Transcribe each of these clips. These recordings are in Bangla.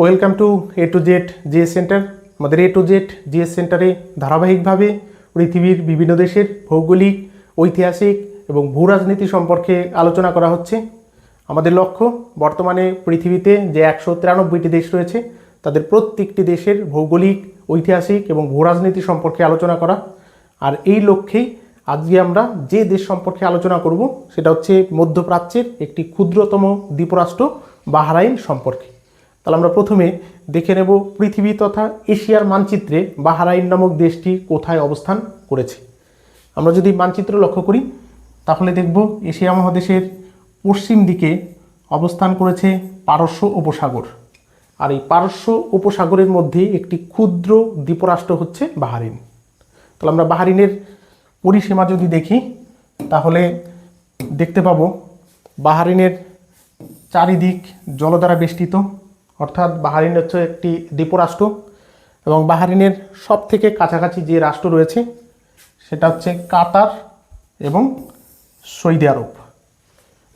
Welcome to A to Z GS centre. আমাদের এ টু জেড জিএস সেন্টারে ধারাবাহিকভাবে পৃথিবীর বিভিন্ন দেশের ভৌগোলিক, ঐতিহাসিক এবং ভূরাজনীতি সম্পর্কে আলোচনা করা হচ্ছে। আমাদের লক্ষ্য, বর্তমানে পৃথিবীতে যে একশো তিরানব্বইটি দেশ রয়েছে, তাদের প্রত্যেকটি দেশের ভৌগোলিক, ঐতিহাসিক এবং ভূরাজনীতি সম্পর্কে আলোচনা করা। আর এই লক্ষ্যেই আজকে আমরা যে দেশ সম্পর্কে আলোচনা করব, সেটা হচ্ছে মধ্যপ্রাচ্যের একটি ক্ষুদ্রতম দ্বীপরাষ্ট্র, বাহরাইন সম্পর্কে। তাহলে আমরা প্রথমে দেখে নেব পৃথিবী তথা এশিয়ার মানচিত্রে বাহারাইন নামক দেশটি কোথায় অবস্থান করেছে। আমরা যদি মানচিত্র লক্ষ্য করি, তাহলে দেখব এশিয়া মহাদেশের পশ্চিম দিকে অবস্থান করেছে পারস্য উপসাগর। আর এই পারস্য উপসাগরের মধ্যে একটি ক্ষুদ্র দ্বীপরাষ্ট্র হচ্ছে বাহারিন তাহলে আমরা বাহারিনের পরিসীমা যদি দেখি, তাহলে দেখতে পাবো বাহারিনের চারিদিক জল দ্বারা বেষ্টিত। অর্থাৎ বাহারিন হচ্ছে একটি দ্বীপরাষ্ট্র এবং বাহারিনের সব থেকে কাছাকাছি যে রাষ্ট্র রয়েছে সেটা হচ্ছে কাতার এবং সৌদি আরব।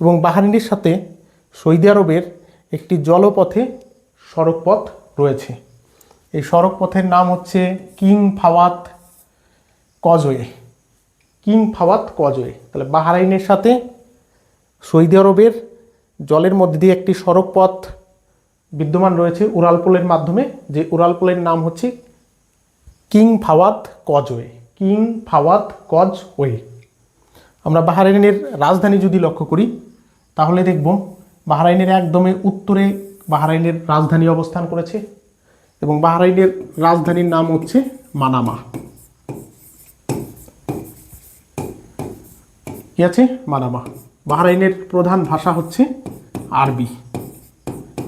এবং বাহারিনের সাথে সৌদি আরবের একটি জলপথে সড়কপথ রয়েছে। এই সড়কপথের নাম হচ্ছে King Fahd causeway. King Fahd causeway. তাহলে বাহারাইনের সাথে সৌদি আরবের জলের মধ্যে দিয়ে একটি সড়ক পথ বিদ্যমান রয়েছে উড়ালপোলের মাধ্যমে, যে উড়ালপোলের নাম হচ্ছে King Fahd causeway, King Fahd causeway. আমরা বাহারাইনের রাজধানী যদি লক্ষ্য করি, তাহলে দেখব বাহারাইনের একদমই উত্তরে বাহারাইনের রাজধানী অবস্থান করেছে এবং বাহারাইনের রাজধানীর নাম হচ্ছে মানামা। কি আছে? মানামা। বাহরাইনের প্রধান ভাষা হচ্ছে আরবি।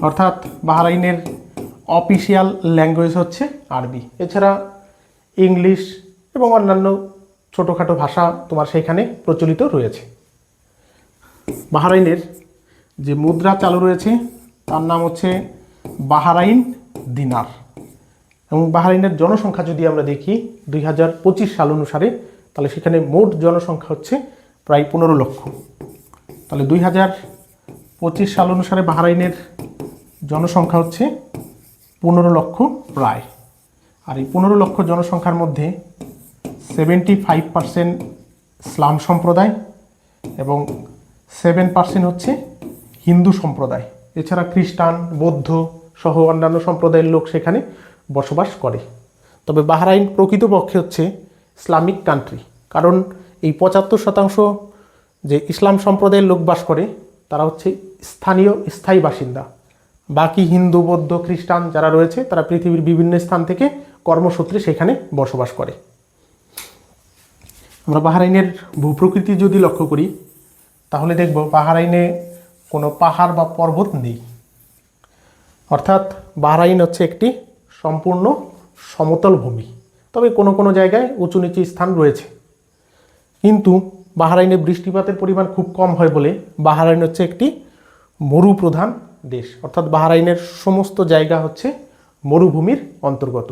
অর্থাৎ বাহরাইনের অফিসিয়াল ল্যাঙ্গুয়েজ হচ্ছে আরবি। এছাড়া ইংলিশ এবং অন্যান্য ছোটোখাটো ভাষা তোমার সেখানে প্রচলিত রয়েছে। বাহরাইনের যে মুদ্রা চালু রয়েছে, তার নাম হচ্ছে বাহারাইন দিনার। এবং বাহারাইনের জনসংখ্যা যদি আমরা দেখি দুই হাজার পঁচিশ সাল অনুসারে, তাহলে সেখানে মোট জনসংখ্যা হচ্ছে প্রায় পনেরো লক্ষ। তাহলে দুই হাজার পঁচিশ সাল অনুসারে বাহরাইনের জনসংখ্যা হচ্ছে পনেরো লক্ষ প্রায়। আর এই পনেরো লক্ষ জনসংখ্যার মধ্যে সেভেন্টি ফাইভ পার্সেন্ট ইসলাম সম্প্রদায় এবং সেভেন পার্সেন্ট হচ্ছে হিন্দু সম্প্রদায়। এছাড়া খ্রিস্টান, বৌদ্ধ সহ অন্যান্য সম্প্রদায়ের লোক সেখানে বসবাস করে। তবে বাহরাইন প্রকৃতপক্ষে হচ্ছে ইসলামিক কান্ট্রি কারণ এই পঁচাত্তর শতাংশ যে ইসলাম সম্প্রদায়ের লোক বাস করে, তারা হচ্ছে স্থানীয়, স্থায়ী বাসিন্দা। বাকি হিন্দু, বৌদ্ধ, খ্রিস্টান যারা রয়েছে, তারা পৃথিবীর বিভিন্ন স্থান থেকে কর্মসূত্রে সেখানে বসবাস করে। আমরা বাহারাইনের ভূপ্রকৃতি যদি লক্ষ্য করি, তাহলে দেখব বাহারাইনে কোনো পাহাড় বা পর্বত নেই। অর্থাৎ বাহরাইন হচ্ছে একটি সম্পূর্ণ সমতল ভূমি। তবে কোনো কোনো জায়গায় উঁচু নিচু স্থান রয়েছে। কিন্তু বাহরাইনে বৃষ্টিপাতের পরিমাণ খুব কম হয় বলে বাহারাইন হচ্ছে একটি মরুপ্রধান দেশ। অর্থাৎ বাহরাইনের সমস্ত জায়গা হচ্ছে মরুভূমির অন্তর্গত।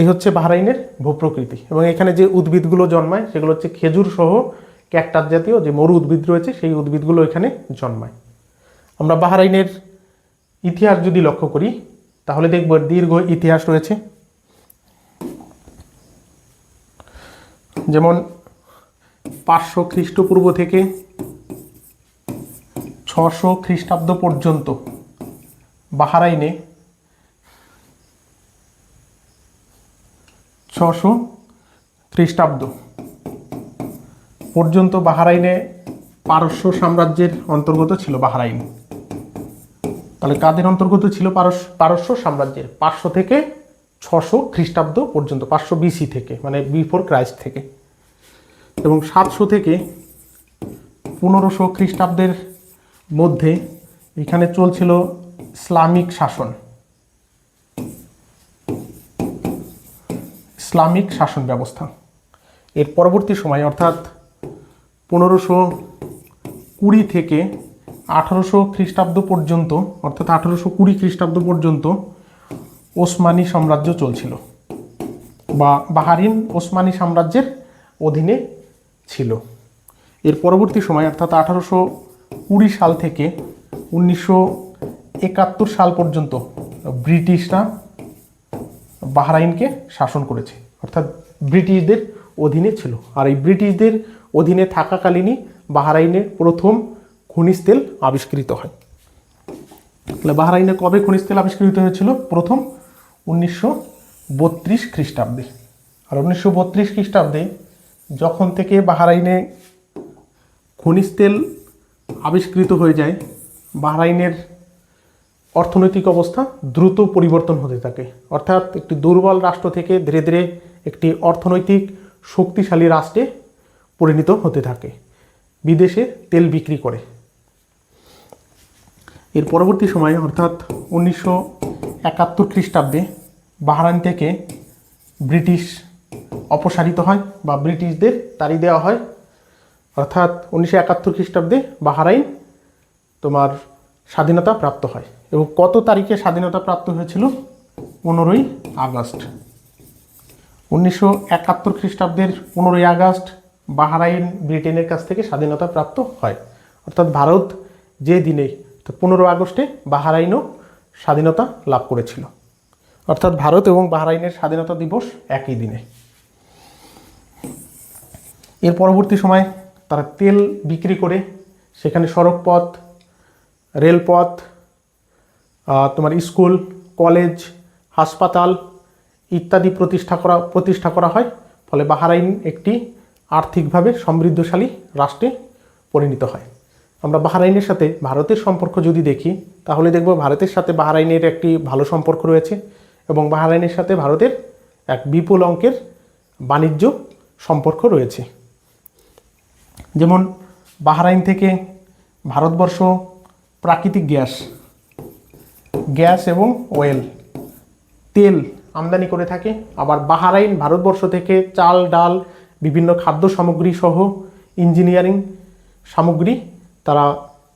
এই হচ্ছে বাহরাইনের ভূপ্রকৃতি এবং এখানে যে উদ্ভিদগুলো জন্মায় সেগুলো হচ্ছে খেজুর সহ ক্যাকটাস জাতীয় যে মরু উদ্ভিদ রয়েছে সেই উদ্ভিদগুলো এখানে জন্মায়। আমরা বাহরাইনের ইতিহাস যদি লক্ষ্য করি, তাহলে দেখব দীর্ঘ ইতিহাস রয়েছে। যেমন পাঁচশো খ্রিস্টপূর্ব থেকে ছশো খ্রিস্টাব্দ পর্যন্ত। বাহারাইনে ছশো খ্রিস্টাব্দ পর্যন্ত বাহারাইনে পারস্য সাম্রাজ্যের অন্তর্গত ছিল বাহারাইন। তাহলে কাদের অন্তর্গত ছিল পারস্য পারস্য সাম্রাজ্যের? পাঁচশো থেকে ছশো খ্রিস্টাব্দ পর্যন্ত, পাঁচশো বিসি থেকে মানে বিফোর ক্রাইস্ট থেকে। এবং সাতশো থেকে পনেরোশো খ্রিস্টাব্দের মধ্যে এখানে চলছিল ইসলামিক শাসন। ইসলামিক শাসন ব্যবস্থা। এর পরবর্তী সময়, অর্থাৎ পনেরোশো কুড়ি থেকে আঠারোশো খ্রিস্টাব্দ পর্যন্ত, অর্থাৎ আঠারোশো কুড়ি খ্রিস্টাব্দ পর্যন্ত ওসমানী সাম্রাজ্য চলছিল বা বাহারিন ওসমানী সাম্রাজ্যের অধীনে ছিল। এর পরবর্তী সময়, অর্থাৎ আঠারোশো কুড়ি সাল থেকে উনিশশো একাত্তর সাল পর্যন্ত ব্রিটিশরা বাহরাইনকে শাসন করেছে। অর্থাৎ ব্রিটিশদের অধীনে ছিল। আর এই ব্রিটিশদের অধীনে থাকাকালীনই বাহরাইনের প্রথম খনিজ তেল আবিষ্কৃত হয়। তাহলে বাহরাইনে কবে খনিজ তেল আবিষ্কৃত হয়েছিল? প্রথম উনিশশো বত্রিশ খ্রিস্টাব্দে। আর উনিশশো বত্রিশ খ্রিস্টাব্দে যখন থেকে বাহরাইনে খনিজ তেল আবিষ্কৃত হয়ে যায়, বাহরাইনের অর্থনৈতিক অবস্থা দ্রুত পরিবর্তন হতে থাকে। অর্থাৎ একটি দুর্বল রাষ্ট্র থেকে ধীরে ধীরে একটি অর্থনৈতিক শক্তিশালী রাষ্ট্রে পরিণত হতে থাকে। বিদেশে তেল বিক্রি করে। এর পরবর্তী সময়ে, অর্থাৎ উনিশশো একাত্তর খ্রিস্টাব্দে, বাহরাইন থেকে ব্রিটিশ অপসারিত হয় বা ব্রিটিশদের তাড়ি দেওয়া হয়। অর্থাৎ উনিশশো একাত্তর খ্রিস্টাব্দে বাহারাইন তোমার স্বাধীনতা প্রাপ্ত হয় এবং কত তারিখে স্বাধীনতা প্রাপ্ত হয়েছিল? পনেরোই আগস্ট। উনিশশো একাত্তর খ্রিস্টাব্দের পনেরোই আগস্ট বাহারাইন ব্রিটেনের কাছ থেকে স্বাধীনতা প্রাপ্ত হয়। অর্থাৎ ভারত যে দিনে পনেরো আগস্টে বাহারাইনও স্বাধীনতা লাভ করেছিল। অর্থাৎ ভারত এবং বাহরাইনের স্বাধীনতা দিবস একই দিনে। এর পরবর্তী সময় তারা তেল বিক্রি করে, সেখানে সড়কপথ, রেলপথ তোমার স্কুল, কলেজ, হাসপাতাল ইত্যাদি প্রতিষ্ঠা করা প্রতিষ্ঠা করা হয়। ফলে বাহারাইন একটি আর্থিকভাবে সমৃদ্ধশালী রাষ্ট্রে পরিণত হয়। আমরা বাহারাইনের সাথে ভারতের সম্পর্ক যদি দেখি, তাহলে দেখব ভারতের সাথে বাহারাইনের একটি ভালো সম্পর্ক রয়েছে এবং বাহারাইনের সাথে ভারতের এক বিপুল অঙ্কের বাণিজ্য সম্পর্ক রয়েছে। যেমন বাহরাইন থেকে ভারতবর্ষ প্রাকৃতিক গ্যাস গ্যাস এবং অয়েল। তেল আমদানি করে থাকে। আবার বাহারাইন ভারতবর্ষ থেকে চাল, ডাল, বিভিন্ন খাদ্য সামগ্রী সহ ইঞ্জিনিয়ারিং সামগ্রী তারা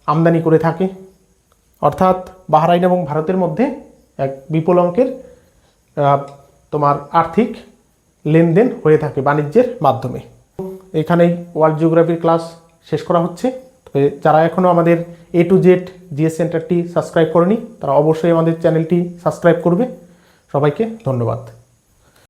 আমদানি করে থাকে। অর্থাৎ বাহরাইন এবং ভারতের মধ্যে এক বিপুল অঙ্কের তোমার আর্থিক লেনদেন হয়ে থাকে বাণিজ্যের মাধ্যমে। এখানেই ওয়ার্ল্ড জিওগ্রাফির ক্লাস শেষ করা হচ্ছে। তবে যারা এখনও আমাদের এ টু জেড জিএস সেন্টারটি সাবস্ক্রাইব করেনি, তারা অবশ্যই আমাদের চ্যানেলটি সাবস্ক্রাইব করবে। সবাইকে ধন্যবাদ।